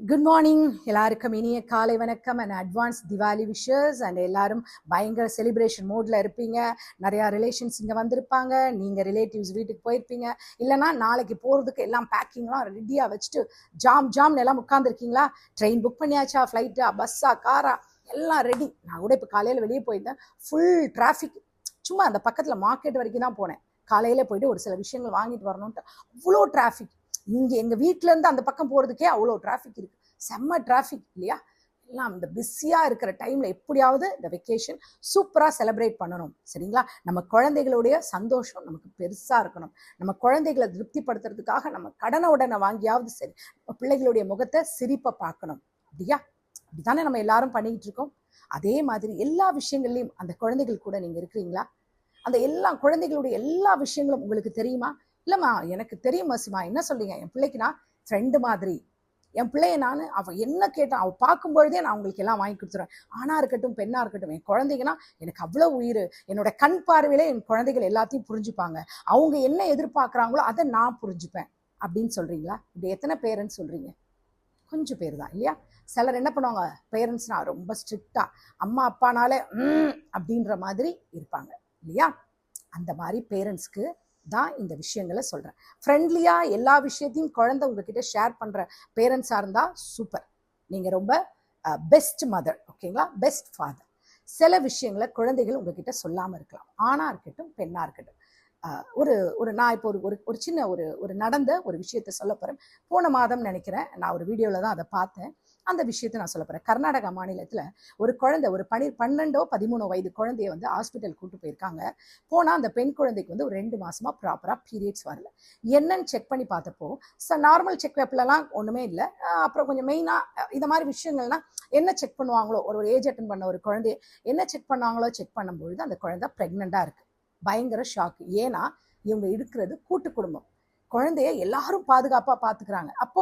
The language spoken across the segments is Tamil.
குட் மார்னிங் எல்லாருக்கும் இனிய காலை வணக்கம் and advance Diwali wishes and எல்லாரும் பயங்கர செலிப்ரேஷன் மோடில் இருப்பீங்க. நிறையா ரிலேஷன்ஸ் இங்கே வந்திருப்பாங்க. நீங்கள் ரிலேட்டிவ்ஸ் வீட்டுக்கு போயிருப்பீங்க. இல்லைன்னா நாளைக்கு போகிறதுக்கு எல்லாம் பேக்கிங்லாம் ரெடியாக வச்சுட்டு ஜாம் ஜாம்னு எல்லாம் உட்காந்துருக்கீங்களா ட்ரெயின் புக் பண்ணியாச்சா? ஃப்ளைட்டா பஸ்ஸா காரா எல்லாம் ரெடி நான் கூட இப்போ காலையில் வெளியே போயிருந்தேன். ஃபுல் டிராஃபிக் சும்மா அந்த பக்கத்தில் மார்க்கெட் வரைக்கும் தான் போனேன். காலையில் போயிட்டு ஒரு சில விஷயங்கள் வாங்கிட்டு வரணுன்ட்டு அவ்வளோ டிராஃபிக் இங்கே எங்கள் வீட்டிலேருந்து அந்த பக்கம் போகிறதுக்கே அவ்வளோ டிராஃபிக் இருக்குது செம்ம டிராஃபிக் இல்லையா? எல்லாம் இந்த பிஸியாக இருக்கிற டைமில் எப்படியாவது இந்த வெக்கேஷன் சூப்பராக செலிப்ரேட் பண்ணணும் சரிங்களா? நம்ம குழந்தைகளுடைய சந்தோஷம் நமக்கு பெருசாக இருக்கணும். நம்ம குழந்தைகளை திருப்திப்படுத்துறதுக்காக நம்ம கடனை உடனே வாங்கியாவது சரி நம்ம பிள்ளைகளுடைய முகத்தை சிரிப்பை பார்க்கணும் அப்படியா? அப்படித்தானே நம்ம எல்லாரும் பண்ணிக்கிட்டு இருக்கோம்? அதே மாதிரி எல்லா விஷயங்கள்லையும் அந்த குழந்தைகள் கூட நீங்கள் இருக்கிறீங்களா? அந்த எல்லா குழந்தைகளுடைய எல்லா விஷயங்களும் உங்களுக்கு தெரியுமா? இல்லைம்மா எனக்கு தெரியும் மசிமா என்ன சொல்லிங்க என் பிள்ளைக்கு நான் ஃப்ரெண்டு மாதிரி. என் பிள்ளைய நான் அவள் என்ன கேட்டான் அவள் பார்க்கும்பொழுதே நான் அவங்களுக்கு எல்லாம் வாங்கி கொடுத்துருவேன். ஆணாக இருக்கட்டும் பெண்ணாக இருக்கட்டும் என் குழந்தைங்கன்னா எனக்கு அவ்வளோ உயிர். என்னோட கண் பார்வையில என் குழந்தைகள் எல்லாத்தையும் புரிஞ்சுப்பாங்க. அவங்க என்ன எதிர்பார்க்குறாங்களோ அதை நான் புரிஞ்சுப்பேன். அப்படின்னு சொல்கிறீங்களா இப்படி எத்தனை பேரண்ட்ஸ் சொல்கிறீங்க கொஞ்சம் பேர் தான் இல்லையா? சிலர் என்ன பண்ணுவாங்க? பேரண்ட்ஸ்னால் ரொம்ப ஸ்ட்ரிக்டாக அம்மா அப்பானாலே ம் அப்படின்ற மாதிரி இருப்பாங்க இல்லையா? அந்த மாதிரி பேரண்ட்ஸ்க்கு தான் இந்த விஷயங்களை சொல்கிறேன் ஃப்ரெண்ட்லியாக எல்லா விஷயத்தையும் குழந்தை உங்ககிட்ட ஷேர் பண்ணுற பேரண்ட்ஸாக இருந்தால் சூப்பர் நீங்கள் ரொம்ப பெஸ்ட் மதர் ஓகேங்களா பெஸ்ட் ஃபாதர் சில விஷயங்களை குழந்தைகள் உங்ககிட்ட சொல்லாமல் இருக்கலாம். ஆணாக இருக்கட்டும் பெண்ணாக இருக்கட்டும். ஒரு ஒரு நான் இப்போ ஒரு ஒரு ஒரு சின்ன ஒரு ஒரு நடந்த ஒரு விஷயத்தை சொல்ல போகிறேன் போன மாதம் நினைக்கிறேன் நான் ஒரு வீடியோவில் தான் அதை பார்த்தேன். அந்த விஷயத்தை நான் சொல்ல போகிறேன் கர்நாடகா மாநிலத்தில் ஒரு குழந்தை ஒரு பனி பன்னெண்டோ பதிமூணோ வயது குழந்தைய வந்து ஹாஸ்பிட்டல் கூட்டு போயிருக்காங்க. போனால் அந்த பெண் குழந்தைக்கு வந்து ஒரு ரெண்டு மாதமாக ப்ராப்பராக பீரியட்ஸ் வரல. என்னன்னு செக் பண்ணி பார்த்தப்போ ச நார்மல் செக்அப்லலாம் ஒன்றுமே இல்லை. அப்புறம் கொஞ்சம் மெயினாக இந்த மாதிரி விஷயங்கள்லாம் என்ன செக் பண்ணுவாங்களோ ஒரு ஒரு ஏஜ் அட்டன் பண்ண ஒரு குழந்தைய என்ன செக் பண்ணாங்களோ செக் பண்ணும்பொழுது அந்த குழந்தை ப்ரெக்னெண்ட்டாக இருக்குது பயங்கர ஷாக் ஏன்னா இவங்க இருக்கிறது கூட்டு குடும்பம். குழந்தைய எல்லாரும் பாதுகாப்பாக பார்த்துக்கிறாங்க. அப்போ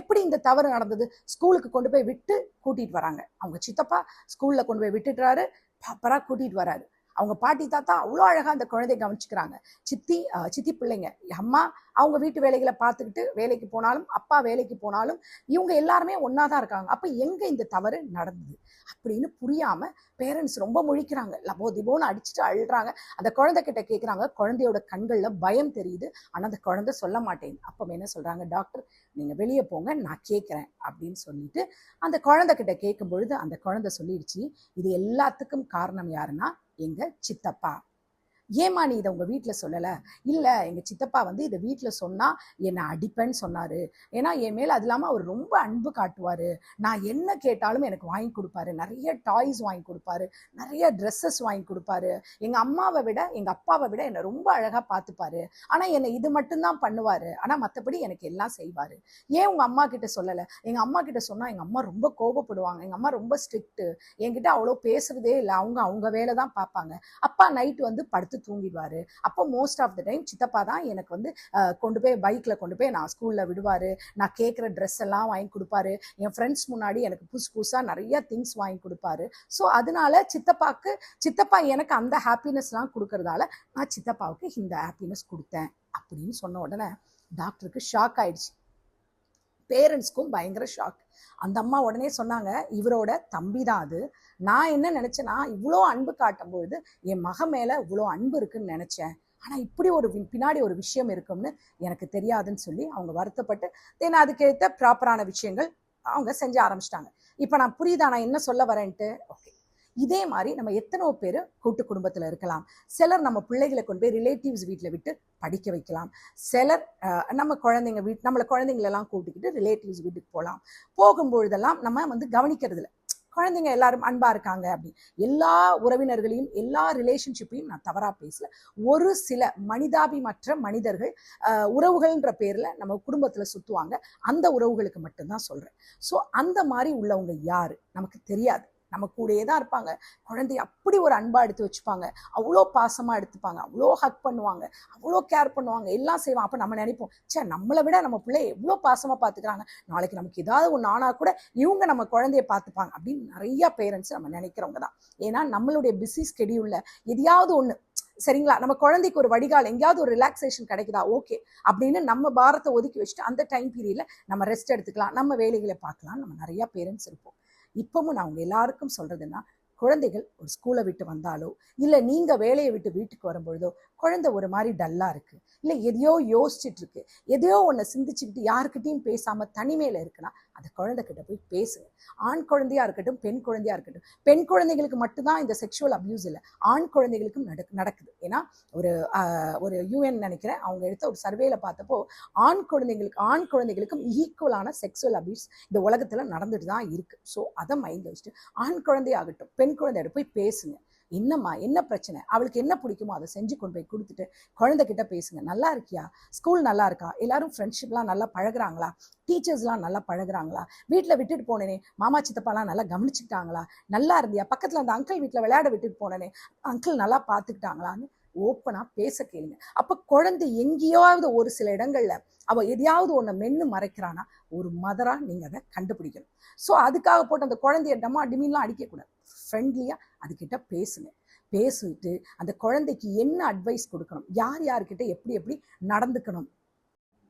எப்படி இந்த தவறு நடந்தது? ஸ்கூலுக்கு கொண்டு போய் விட்டு கூட்டிகிட்டு வராங்க. அவங்க சித்தப்பா ஸ்கூலில் கொண்டு போய் விட்டுட்டுறாரு ப்ராப்பராக கூட்டிகிட்டு வராரு. அவங்க பாட்டி தாத்தா அவ்வளோ அழகாக அந்த குழந்தைய கவனிச்சுக்கிறாங்க. சித்தி சித்தி பிள்ளைங்க அம்மா அவங்க வீட்டு வேலைகளை பார்த்துக்கிட்டு வேலைக்கு போனாலும் அப்பா வேலைக்கு போனாலும் இவங்க எல்லாருமே ஒன்றா தான் இருக்காங்க. அப்போ எங்கே இந்த தவறு நடந்தது? அப்படின்னு புரியாமல் பேரண்ட்ஸ் ரொம்ப முழிக்கிறாங்க. லபோ திபோன்னு அடிச்சுட்டு அழுறாங்க. அந்த குழந்தை கிட்ட கேட்குறாங்க குழந்தையோட கண்களில் பயம் தெரியுது. ஆனால் அந்த குழந்தை சொல்ல மாட்டேங்குது அப்போ என்ன சொல்கிறாங்க டாக்டர் நீங்கள் வெளியே போங்க நான் கேட்குறேன் அப்படின்னு சொல்லிட்டு அந்த குழந்தைகிட்ட கேட்கும் பொழுது அந்த குழந்தை சொல்லிடுச்சு இது எல்லாத்துக்கும் காரணம் யாருன்னா எங்கள் சித்தப்பா. ஏமா நீ இதை உங்கள் வீட்டில் சொல்லலை? இல்லை எங்கள் சித்தப்பா வந்து இதை வீட்டில் சொன்னால் என்னை அடிப்பேன்னு சொன்னார். ஏன்னா என் மேலே அது இல்லாமல் அவர் ரொம்ப அன்பு காட்டுவார். நான் என்ன கேட்டாலும் எனக்கு வாங்கி கொடுப்பாரு. நிறைய டாய்ஸ் வாங்கி கொடுப்பாரு. நிறைய ட்ரெஸ்ஸஸ் வாங்கி கொடுப்பாரு. எங்கள் அம்மாவை விட எங்கள் அப்பாவை விட என்னை ரொம்ப அழகாக பார்த்துப்பாரு ஆனால் என்னை இது மட்டும்தான் பண்ணுவார். ஆனால் மற்றபடி எனக்கு எல்லாம் செய்வார். ஏன் உங்கள் அம்மா கிட்ட சொல்லலை? எங்கள் அம்மா கிட்ட சொன்னால் எங்கள் அம்மா ரொம்ப கோபப்படுவாங்க எங்கள் அம்மா ரொம்ப ஸ்ட்ரிக்ட்டு என்கிட்ட அவ்வளோ பேசுகிறதே இல்லை. அவங்க அவங்க வேலை தான் பார்ப்பாங்க அப்பா நைட்டு வந்து படுத்து தூங்கிடுவாரு. அப்போ மோஸ்ட் ஆஃப் த டைம் சித்தப்பா தான் எனக்கு வந்து கொண்டு போய் பைக்கில் கொண்டு போய் நான் ஸ்கூலில் விடுவார். நான் கேட்குற ட்ரெஸ் எல்லாம் வாங்கி கொடுப்பாரு. என் ஃப்ரெண்ட்ஸ் முன்னாடி எனக்கு புதுசு புதுசாக நிறைய திங்ஸ் வாங்கி கொடுப்பாரு. ஸோ அதனால சித்தப்பாவுக்கு சித்தப்பா எனக்கு அந்த ஹாப்பினஸ்லாம் கொடுக்கறதால நான் சித்தப்பாவுக்கு இந்த ஹாப்பினஸ் கொடுத்தேன் அப்படின்னு சொன்ன உடனே டாக்டருக்கு ஷாக் ஆயிடுச்சு. பேரண்ட்ஸ்க்கும் பயங்கர ஷாக் அந்த அம்மா உடனே சொன்னாங்க இவரோட தம்பி தான் அது. நான் என்ன நினச்சேன்னா இவ்வளோ அன்பு காட்டும் பொழுது என் மக மேலே இவ்வளோ அன்பு இருக்குன்னு நினச்சேன். ஆனால் இப்படி ஒரு பின்னாடி ஒரு விஷயம் இருக்கும்னு எனக்கு தெரியாதுன்னு சொல்லி அவங்க வருத்தப்பட்டு தென் அதுக்கேற்ற ப்ராப்பரான விஷயங்கள் அவங்க செஞ்ச ஆரம்பிச்சிட்டாங்க. இப்போ நான் புரியுதா? நான் என்ன சொல்ல வரேன்ட்டு? ஓகே இதே மாதிரி நம்ம எத்தனையோ பேர் கூட்டு குடும்பத்தில் இருக்கலாம். சிலர் நம்ம பிள்ளைகளை கொண்டு போய் ரிலேட்டிவ்ஸ் வீட்டில் விட்டு படிக்க வைக்கலாம். சிலர் நம்ம குழந்தைங்க வீட் நம்மளை குழந்தைங்களெல்லாம் கூட்டிக்கிட்டு ரிலேட்டிவ்ஸ் வீட்டுக்கு போகலாம். போகும்பொழுதெல்லாம் நம்ம வந்து கவனிக்கிறது குழந்தைங்க எல்லாரும் அன்பா இருக்காங்க அப்படி எல்லா உறவினர்களையும் எல்லா ரிலேஷன்ஷிப்பையும் நான் தவறா பேசல. ஒரு சில மனிதாபிமற்ற மனிதர்கள் உறவுகள்ன்ற பேர்ல நம்ம குடும்பத்துல சுத்துவாங்க. அந்த உறவுகளுக்கு மட்டும்தான் சொல்றேன். ஸோ அந்த மாதிரி உள்ளவங்க யாரு? நமக்கு தெரியாது. நம்ம கூடயே தான் இருப்பாங்க. குழந்தைய அப்படி ஒரு அன்பாக எடுத்து வச்சுப்பாங்க. அவ்வளோ பாசமாக எடுத்துப்பாங்க. அவ்வளோ ஹக் பண்ணுவாங்க. அவ்வளோ கேர் பண்ணுவாங்க. எல்லாம் செய்வாங்க. அப்போ நம்ம நினைப்போம் ச்சே நம்மளை விட நம்ம பிள்ளைய எவ்வளோ பாசமாக பார்த்துக்கிறாங்க நாளைக்கு நமக்கு ஏதாவது ஒன்று ஆனா கூட இவங்க நம்ம குழந்தைய பார்த்துப்பாங்க அப்படின்னு நிறையா பேரண்ட்ஸ் நம்ம நினைக்கிறவங்க தான். ஏன்னா நம்மளுடைய பிஸி ஸ்கெடியூலில் எதையாவது ஒன்று சரிங்களா நம்ம குழந்தைக்கு ஒரு வடிகால் எங்கேயாவது ஒரு ரிலாக்ஸேஷன் கிடைக்குதா? ஓகே அப்படின்னு நம்ம பாரத்தை ஒதுக்கி வச்சுட்டு அந்த டைம் பீரியடில் நம்ம ரெஸ்ட் எடுத்துக்கலாம். நம்ம வேலைகளை பார்க்கலாம் நம்ம நிறையா பேரண்ட்ஸ் இருப்போம். இப்பவும் நான் அவங்க எல்லாருக்கும் சொல்றதுன்னா குழந்தைகள் ஒரு ஸ்கூலை விட்டு வந்தாலோ இல்லை நீங்கள் வேலையை விட்டு வீட்டுக்கு வரும்பொழுதோ குழந்தை ஒரு மாதிரி டல்லாக இருக்கு. இல்லை எதையோ யோசிச்சுட்டு இருக்கு. எதையோ ஒன்று சிந்திச்சுக்கிட்டு யாருக்கிட்டையும் பேசாமல் தனிமையில் இருக்குன்னா அந்த குழந்தைகிட்ட போய் பேசுங்க. ஆண் குழந்தையாக இருக்கட்டும் பெண் குழந்தையாக இருக்கட்டும். பெண் குழந்தைகளுக்கு மட்டும்தான் இந்த செக்ஷுவல் அப்யூஸ் இல்லை. ஆண் குழந்தைகளுக்கும் நடக்கு நடக்குது. ஏன்னா ஒரு ஒரு யூஎன் நினைக்கிறேன் அவங்க எடுத்த ஒரு சர்வேல பார்த்தப்போ ஆண் குழந்தைங்களுக்கு ஆண் குழந்தைகளுக்கும் ஈக்குவலான செக்ஷுவல் அபியூஸ் இந்த உலகத்தில் நடந்துட்டு தான் இருக்குது ஸோ அதை மைண்ட்ல வச்சுட்டு ஆண் குழந்தையாகட்டும் பெண் குழந்தையோட போய் பேசுங்க. என்னம்மா என்ன பிரச்சனை? அவளுக்கு என்ன பிடிக்குமோ அதை செஞ்சு கொண்டு போய் கொடுத்துட்டு குழந்தைகிட்ட பேசுங்க. நல்லா இருக்கியா? ஸ்கூல் நல்லா இருக்கா? எல்லாரும் ஃப்ரெண்ட்ஷிப்லாம் நல்லா பழகுறாங்களா? டீச்சர்ஸ்லாம் நல்லா பழகுறாங்களா? வீட்டில் விட்டுட்டு போனேனே. மாமா சித்தப்பாலாம் நல்லா கவனிச்சுக்கிட்டாங்களா? நல்லா இருந்தியா? பக்கத்தில் அந்த அங்கிள் வீட்டில் விளையாட விட்டுட்டு போனேனே. அங்கிள் நல்லா பார்த்துக்கிட்டாங்களான்னு ஓப்பனாக பேச கேளுங்க. அப்போ குழந்தை எங்கேயாவது ஒரு சில இடங்களில் அவள் எதையாவது ஒன்றை மென்று மறைக்கிறானா ஒரு மதராக நீங்கள் அதை கண்டுபிடிக்கணும். ஸோ அதுக்காக போட்டு அந்த குழந்தைய டமா டிமின்லாம் அடிக்கக்கூடாது. ஃப்ரெண்ட்லியாக அதுக்கிட்ட பேசுங்க. பேசிட்டு அந்த குழந்தைக்கு என்ன அட்வைஸ் கொடுக்கணும் யார் யார்கிட்ட எப்படி எப்படி நடந்துக்கணும்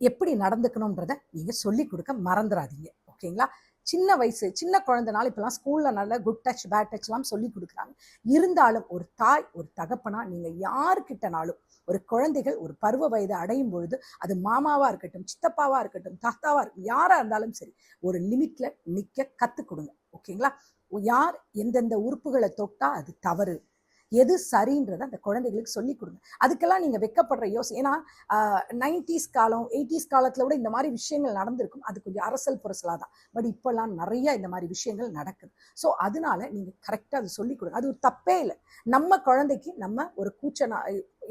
எப்படி நடந்துக்கணுன்றதை நீங்கள் சொல்லி கொடுக்க மறந்துடாதீங்க ஓகேங்களா? சின்ன வயசு சின்ன குழந்தைனால இப்பெல்லாம் ஸ்கூலில் நல்ல குட் டச் பேட் டச்லாம் சொல்லி கொடுக்குறாங்க. இருந்தாலும் ஒரு தாய் ஒரு தகப்பனா நீங்கள் யாருக்கிட்டனாலும் ஒரு குழந்தைகள் ஒரு பருவ வயது அடையும் பொழுது அது மாமாவா இருக்கட்டும் சித்தப்பாவா இருக்கட்டும் தாத்தாவா இருக்கட்டும் யாரா இருந்தாலும் சரி ஒரு லிமிட்ல நிக்க கத்து கொடுங்க. ஓகேங்களா? யார் எந்தெந்த உறுப்புகளை தொட்டா அது தவறு? எது சரின்றதை அந்த குழந்தைகளுக்கு சொல்லி கொடுங்க. அதுக்கெல்லாம் நீங்க வெக்கப்படுற யோசி ஏன்னா நைன்டிஸ் காலம் எயிட்டிஸ் காலத்துல விட இந்த மாதிரி விஷயங்கள் நடந்திருக்கும். அது கொஞ்சம் அரசல் புரசலாக தான். பட் இப்போல்லாம் நிறைய இந்த மாதிரி விஷயங்கள் நடக்குது. ஸோ அதனால நீங்க கரெக்டாக அது சொல்லி கொடுங்க. அது ஒரு தப்பே இல்லை. நம்ம குழந்தைக்கு நம்ம ஒரு கூச்சனா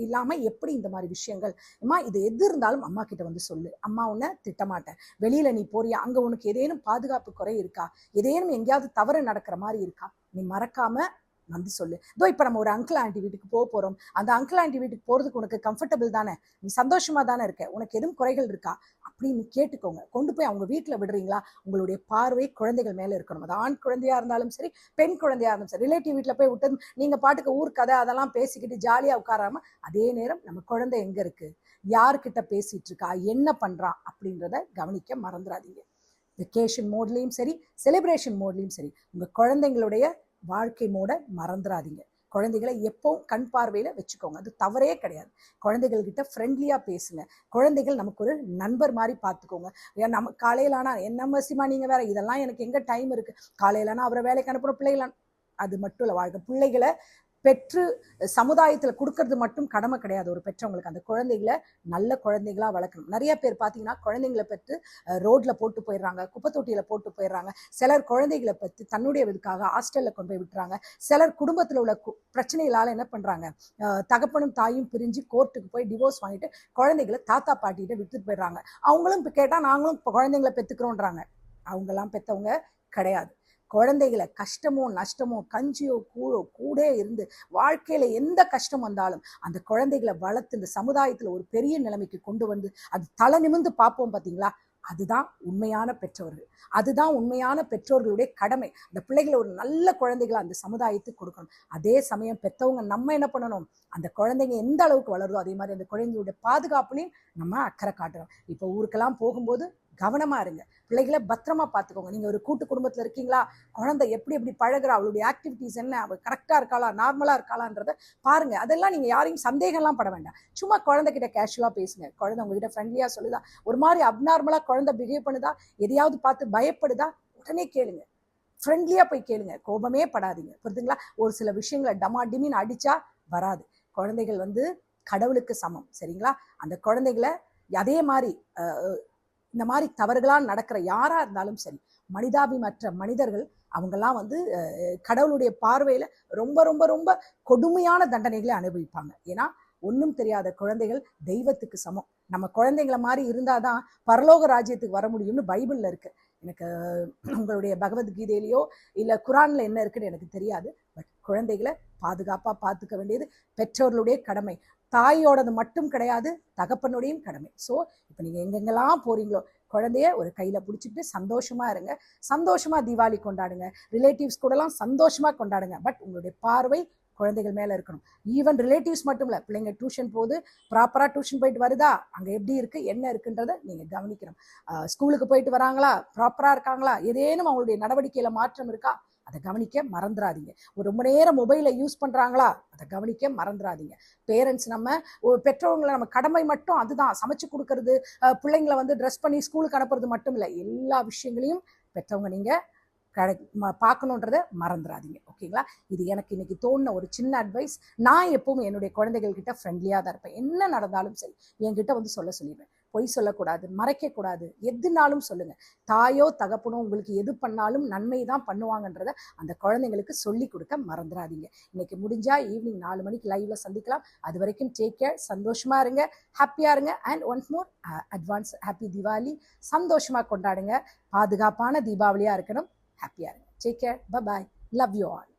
இல்லாம எப்படி இந்த மாதிரி விஷயங்கள் அம்மா இது எது இருந்தாலும் அம்மா கிட்ட வந்து சொல்லு. அம்மா உன்னை திட்டமாட்டேன். வெளியில நீ போறியா? அங்க உனக்கு ஏதேனும் பாதுகாப்பு குறை இருக்கா? ஏதேனும் எங்கேயாவது தவறு நடக்கிற மாதிரி இருக்கா? நீ மறக்காம வந்து சொல்லு. இதோ இப்போ நம்ம ஒரு அங்கிள் ஆண்டி வீட்டுக்கு போக போகிறோம் அந்த அங்கிள் ஆண்டி வீட்டுக்கு போகிறதுக்கு உனக்கு கம்ஃபர்டபுள் தானே? நீ சந்தோஷமாக தானே இருக்க? உனக்கு எதுவும் குறைகள் இருக்கா? அப்படின்னு கேட்டுக்கோங்க. கொண்டு போய் அவங்க வீட்டில் விடுறீங்களா? உங்களுடைய பார்வை குழந்தைகள் மேலே இருக்கணும். அது ஆண் குழந்தையாக இருந்தாலும் சரி பெண் குழந்தையா இருந்தாலும் சரி ரிலேட்டிவ் வீட்டில் போய் விட்டு நீங்கள் பாட்டுக்கு ஊர் கதை அதெல்லாம் பேசிக்கிட்டு ஜாலியாக உட்காராம அதே நேரம் நம்ம குழந்தை எங்கே இருக்குது யார்கிட்ட பேசிகிட்டு இருக்கா? என்ன பண்ணுறான் அப்படின்றத கவனிக்க மறந்துடாதீங்க வெக்கேஷன் மோட்லேயும் சரி செலிப்ரேஷன் மோட்லேயும் சரி உங்கள் குழந்தைங்களுடைய வாழ்க்கை மூட மறந்துடாதீங்க குழந்தைகளை எப்பவும் கண் பார்வையில் வச்சுக்கோங்க. அது தவறே கிடையாது. குழந்தைகள் ஃப்ரெண்ட்லியாக பேசுங்க. குழந்தைகள் நமக்கு ஒரு நண்பர் மாதிரி பார்த்துக்கோங்க. ஏன் நம்ம காலையில் ஆனா என்ன மசிமா நீங்கள் வேற? இதெல்லாம் எனக்கு எங்கே டைம் இருக்குது காலையில் ஆனால் அவரை வேலைக்கு அனுப்புகிற பிள்ளைகளான் அது மட்டும் இல்லை வாழ்க்கை பிள்ளைகளை பெற்று சமுதாயத்தில் கொடுக்கறது மட்டும் கடமை கிடையாது. ஒரு பெற்றவங்களுக்கு அந்த குழந்தைகளை நல்ல குழந்தைகளா வளர்க்கணும். நிறைய பேர் பார்த்தீங்கன்னா குழந்தைங்களை பெற்று ரோட்ல போட்டு போயிடுறாங்க குப்பை தொட்டியில் போட்டு போயிடுறாங்க. சிலர் குழந்தைகளை பற்றி தன்னுடைய இதுக்காக ஹாஸ்டலில் கொண்டு போய் விட்டுறாங்க. சிலர் குடும்பத்தில் உள்ள கு- என்ன பண்ணுறாங்க தகப்பனும் தாயும் பிரிஞ்சு கோர்ட்டுக்கு போய் டிவோர்ஸ் வாங்கிட்டு குழந்தைகளை தாத்தா பாட்டிகிட்ட விட்டுட்டு போயிடுறாங்க. அவங்களும் இப்போ கேட்டால் நாங்களும் இப்போ குழந்தைங்களை பெற்றுக்கிறோன்றாங்க அவங்கெல்லாம் பெற்றவங்க கிடையாது. குழந்தைகளை கஷ்டமோ நஷ்டமோ கஞ்சியோ கூழோ கூட இருந்து வாழ்க்கையில் எந்த கஷ்டம் வந்தாலும் அந்த குழந்தைகளை வளர்த்து இந்த சமுதாயத்தில் ஒரு பெரிய நிலைமைக்கு கொண்டு வந்து அது தலை நிமிர்ந்து பார்ப்போம் பார்த்தீங்களா அதுதான் உண்மையான பெற்றோர்கள். அதுதான் உண்மையான பெற்றோர்களுடைய கடமை. அந்த பிள்ளைகளை ஒரு நல்ல குழந்தைகளை அந்த சமுதாயத்துக்கு கொடுக்கணும். அதே சமயம் பெற்றவங்க நம்ம என்ன பண்ணணும்? அந்த குழந்தைங்க எந்த அளவுக்கு வளருதோ அதே மாதிரி அந்த குழந்தையுடைய பாதுகாப்புலையும் நம்ம அக்கறை காட்டணும். இப்போ ஊருக்கெல்லாம் போகும்போது கவனமாக இருங்க. பிள்ளைகளை பத்திரமா பார்த்துக்கோங்க. நீங்கள் ஒரு கூட்டு குடும்பத்தில் இருக்கீங்களா? குழந்தை எப்படி எப்படி பழகிறா? அவளுடைய ஆக்டிவிட்டீஸ் என்ன? அவள் கரெக்டாக இருக்காளா? நார்மலாக இருக்காளான்றத பாருங்க. அதெல்லாம் நீங்கள் யாரையும் சந்தேகம்லாம் பட வேண்டாம். சும்மா குழந்தைகிட்ட கேஷுவலாக பேசுங்க. குழந்தை உங்ககிட்ட ஃப்ரெண்ட்லியாக சொல்லுதா? ஒரு மாதிரி அப்நார்மலாக குழந்தை பிஹேவ் பண்ணுதா? எதையாவது பார்த்து பயப்படுதா? உடனே கேளுங்க. ஃப்ரெண்ட்லியாக போய் கேளுங்க. கோபமே படாதீங்க. புரிதுங்களா ஒரு சில விஷயங்களை டமா அடித்தா வராது. குழந்தைகள் வந்து கடவுளுக்கு சமம். சரிங்களா? அந்த குழந்தைகளை அதே மாதிரி இந்த மாதிரி தவறுகளாக நடக்கிற யாராக இருந்தாலும் சரி மனிதாபிமற்ற மனிதர்கள் அவங்கெல்லாம் வந்து கடவுளுடைய பார்வையில் ரொம்ப ரொம்ப ரொம்ப கொடுமையான தண்டனைகளை அனுபவிப்பாங்க. ஏன்னா ஒன்றும் தெரியாத குழந்தைகள் தெய்வத்துக்கு சமம். நம்ம குழந்தைங்கள மாதிரி இருந்தால் தான் பரலோக ராஜ்யத்துக்கு வர முடியும்னு பைபிளில் இருக்கு. எனக்கு உங்களுடைய பகவத்கீதையிலையோ இல்லை குரானில் என்ன இருக்குன்னு எனக்கு தெரியாது. பட் குழந்தைகளை பாதுகாப்பாக பார்த்துக்க வேண்டியது பெற்றோர்களுடைய கடமை. தாயோடது மட்டும் கிடையாது தகப்பனுடையும் கடமை. ஸோ இப்போ நீங்கள் எங்கெங்கெல்லாம் போகிறீங்களோ குழந்தைய ஒரு கையில் பிடிச்சிட்டு சந்தோஷமாக இருங்க. சந்தோஷமாக தீபாவளி கொண்டாடுங்க. ரிலேட்டிவ்ஸ் கூடலாம் சந்தோஷமாக கொண்டாடுங்க. பட் உங்களுடைய பார்வை குழந்தைகள் மேலே இருக்கணும். ஈவன் ரிலேட்டிவ்ஸ் மட்டும் இல்லை பிள்ளைங்க டியூஷன் போகுது ப்ராப்பராக டியூஷன் போயிட்டு வருதா அங்கே எப்படி இருக்குது என்ன இருக்குன்றதை நீங்கள் கவனிக்கணும். ஸ்கூலுக்கு போயிட்டு வராங்களா ப்ராப்பராக இருக்காங்களா ஏதேனும் அவங்களுடைய நடவடிக்கையில் மாற்றம் இருக்கா அதை கவனிக்க மறந்துடாதீங்க ஒரு ரொம்ப நேரம் மொபைலை யூஸ் பண்ணுறாங்களா அதை கவனிக்க மறந்துடாதீங்க பேரண்ட்ஸ் நம்ம பெற்றவங்களை பெற்றோர்களை நம்ம கடமை மட்டும் அதுதான். சமைச்சு கொடுக்கறது பிள்ளைங்களை வந்து ட்ரெஸ் பண்ணி ஸ்கூலுக்கு அனுப்புறது மட்டும் இல்லை எல்லா விஷயங்களையும் பெற்றவங்க நீங்கள் கடை பார்க்கணுன்றத மறந்துடாதீங்க ஓகேங்களா? இது எனக்கு இன்னைக்கு தோணுன ஒரு சின்ன அட்வைஸ் நான் எப்பவும் என்னுடைய குழந்தைகள்கிட்ட ஃப்ரெண்ட்லியாக தான் இருப்பேன். என்ன நடந்தாலும் சரி என்கிட்ட வந்து சொல்ல சொல்லிடுவேன். பொய் சொல்லக்கூடாது மறைக்கக்கூடாது. எதுனாலும் சொல்லுங்க. தாயோ தகப்பனோ உங்களுக்கு எது பண்ணாலும் நன்மை தான் பண்ணுவாங்கன்றத அந்த குழந்தைங்களுக்கு சொல்லி கொடுக்க மறந்துடாதீங்க இன்னைக்கு முடிஞ்சா ஈவினிங் நாலு மணிக்கு லைவ்ல சந்திக்கலாம். அது வரைக்கும் டேக் கேர் சந்தோஷமா இருங்க ஹாப்பியா இருங்க and once more advance happy Deepavali சந்தோஷமா கொண்டாடுங்க. பாதுகாப்பான தீபாவளியா இருக்கணும். ஹாப்பியா இருங்க. Take care bye love you all